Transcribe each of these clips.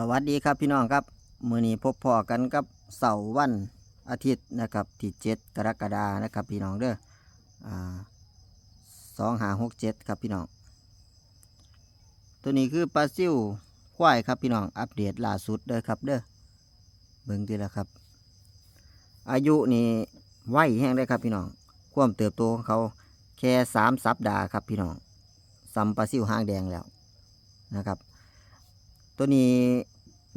สวัสดีครับพี่น้องครับมือนี้พบพอกันกับเสาร์วันอาทิตย์นะครับที่เจ็ดกรกฎานะครับพี่น้องเด้ออ่าสองหาหกเจ็ดครับพี่น้อง ตัวนี้คือปลาซิวควายครับพี่น้องอัปเดตล่าสุดเด้อครับเด้อเบิ่งดีแล้วครับ อายุนี่ไหวแห้งได้ครับพี่น้องความเติบโตของเขาแค่สามสัปดาห์ครับพี่น้องซัมปลาซิวหางแดงแล้วนะครับ ตัวนี้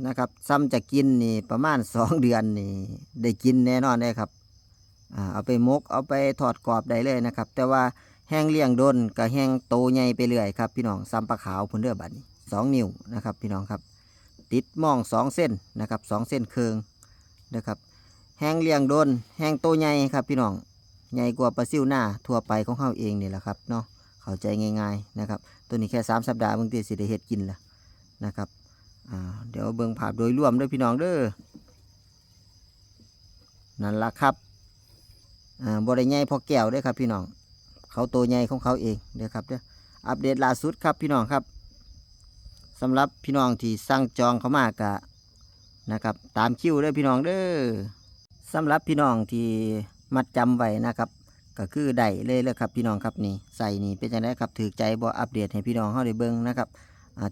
นะครับซ้ำจะกินนี่ประมาณสองเดือนนี่ได้กินแน่นอนเลยครับเอาไปมกเอาไปทอดกรอบได้เลยนะครับ แต่ว่าแห้งเลี้ยงโดนกับแห้งโตใหญ่ไปเรื่อยครับ พี่น้องซ้ำปลาขาวพุ่นเด้อบัดนี้สองนิ้วนะครับ พี่น้องครับ ติดมองสองเส้นนะครับสองเส้นเคืองนะครับแห้งเลี้ยงโดนแห้งโตใหญ่ครับ พี่น้องใหญ่กว่าปลาซิวหน้าทั่วไปของเขาเองนี่แหละครับเนาะเข้าใจง่าย ๆนะครับ ตัวนี้แค่สามสัปดาห์บางทีสิได้เฮ็ดกินละนะครับ อ่าเดี๋ยวเบิ่งภาพโดยรวมด้วยพี่น้องเด้อนั่นละครับอ่าบริใหญ่พอแก้วด้อครับพี่น้อง เขาโตใหญ่ของเขาเองเด้อครับเด้ออัปเดตล่าสุดครับพี่น้องครับสำหรับพี่น้องที่สั่งจองเขามากะนะครับ ตามคิวเด้อพี่น้องเด้อสำหรับพี่น้องที่มัดจำไว้นะครับ ก็คือได้เลยเลยครับพี่น้องครับนี่ใส่นี่เป็นจังไดครับถือใจบ่อัปเดตให้พี่น้องเขาได้เบิ่งนะครับ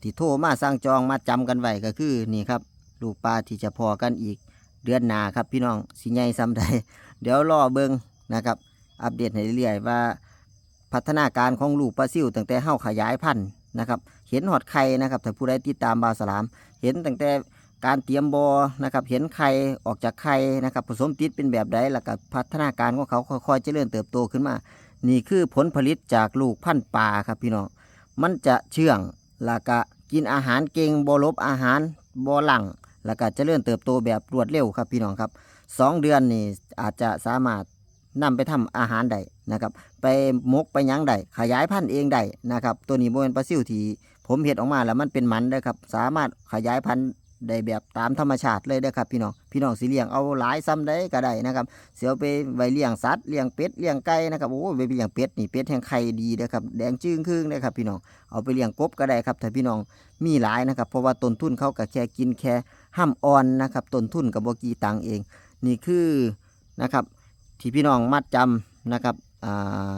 ที่โทรมาสร้างจองมาจำกันไว้ก็คือนี่ครับลูกปลาที่จะพอกันอีกเดือนหนาครับพี่น้องสิใหญ่ซ้ำใดเดี๋ยวรอเบิงนะครับ อัปเดตให้เรื่อยๆว่าพัฒนาการของลูกปลาซิ่วตั้งแต่เฮาขยายพันธุ์นะครับเห็นหอดไข่นะครับถ้าผู้ใดติดตามบาสลาม เห็นตั้งแต่การเตรียมบอนะครับเห็นไข่ออกจากไข่นะครับผสมติดเป็นแบบใดแล้วก็พัฒนาการของเขาค่อยๆเจริญเติบโตขึ้นมา นี่คือผลผลิตจากลูกพันธุ์ปลาครับพี่น้องมันจะเชื่อง แล้วก็กินอาหารเก่งบ่ลบอาหารบ่หลังแล้วก็เจริญเติบโตแบบรวดเร็วครับพี่น้องครับสองเดือนนี่อาจจะสามารถนำไปทำอาหารได้นะครับ ไปมกไปยังได้ขยายพันธุ์เองได้นะครับ ตัวนี้โมเป็นปลาซิวที่ผมเห็ดออกมาแล้วมันเป็นมันเด้ครับ สามารถขยายพันธุ์ ได้แบบตามธรรมชาติเลยเด้อครับพี่น้องพี่น้องสิเลี้ยงเอาหลายซ้ำได้ก็ได้นะครับเสียวไปไว้เลี้ยงสัตว์เลี้ยงเป็ดเลี้ยงไก่นะครับโอ้ไปเลี้ยงเป็ดนี่เป็ดแห่งไข่ดีเด้อครับแดงจึ้งครึ่งเด้อครับพี่น้องเอาไปเลี้ยงกบก็ได้ครับถ้าพี่น้องมีหลายนะครับเพราะว่าต้นทุนเขาก็แค่กินแค่ห้ามอ่อนนะครับต้นทุนกับบกีตังเอง นี่คือนะครับที่พี่น้องมัดจำนะครับอ่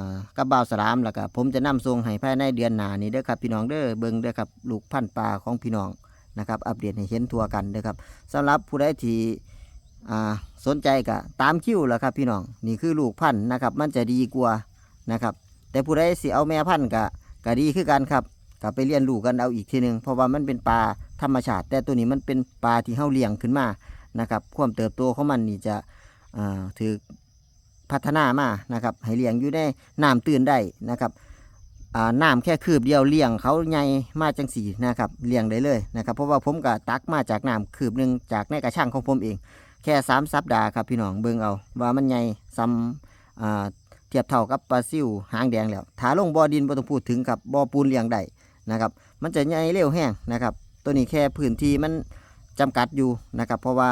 ากับบาวสลามแล้วก็ผมจะนำส่งให้ภายในเดือนหน้านี้เด้อครับพี่น้องเด้อเบิ่งเด้อครับลูกพันธุ์ปลาของพี่น้อง นะครับอัปเดตให้เห็นทั่วกันเด้อครับสำหรับผู้ใดที่สนใจก็ตามคิวแหล้วครับพี่น้องนี่คือลูกพันธุ์นะครับ มันจะดีกว่านะครับ แต่ผู้ใดสิเอาแม่พันธุ์ก็ก็ดีคือกันครับก็ไปเรียนรู้กันเอาอีกทีหนึ่งเพราะว่ามันเป็นปลาธรรมชาติ แต่ตัวนี้มันเป็นปลาที่เฮาเลี้ยงขึ้นมานะครับความเติบโตของมันนี่จะถือพัฒนามานะครับให้เลี้ยงอยู่ในน้ำตื่นได้นะครับ น้ำแค่คืบเดียวเลี้ยงเขาใหญ่มาจังสีนะครับเลี้ยงได้เลยนะครับ เพราะว่าผมก็ตักมาจากน้ำคืบหนึ่งจากในกระชังของผมเอง แค่สามสัปดาห์ครับพี่น้องเบิ่งเอาว่ามันใหญ่ซ้ำเทียบเท่ากับปลาซิวหางแดงแล้วถาลงบ่อดินบ่ต้องพูดถึงกับบ่อปูนเลี้ยงได้นะครับมันจะใหญ่เร็วแห้งนะครับ ตัวนี้แค่พื้นที่มันจำกัดอยู่นะครับ เพราะว่า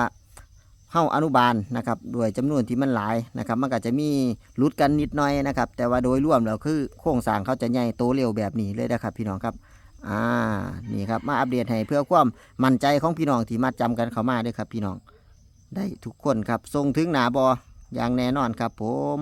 เข้าอนุบาลนะครับด้วยจำนวนที่มันหลายนะครับ มันก็จะมีหลุดกันนิดหน่อยนะครับ แต่ว่าโดยรวมแล้วคือโครงสร้างเขาจะใหญ่โตเร็วแบบนี้เลยนะครับ พี่น้องครับอ่านี่ครับมาอัปเดตให้เพื่อความมั่นใจของพี่น้องที่มาจำกันเข้ามาด้วยครับ พี่น้องได้ทุกคนครับส่งถึงหนาบออย่างแน่นอนครับผม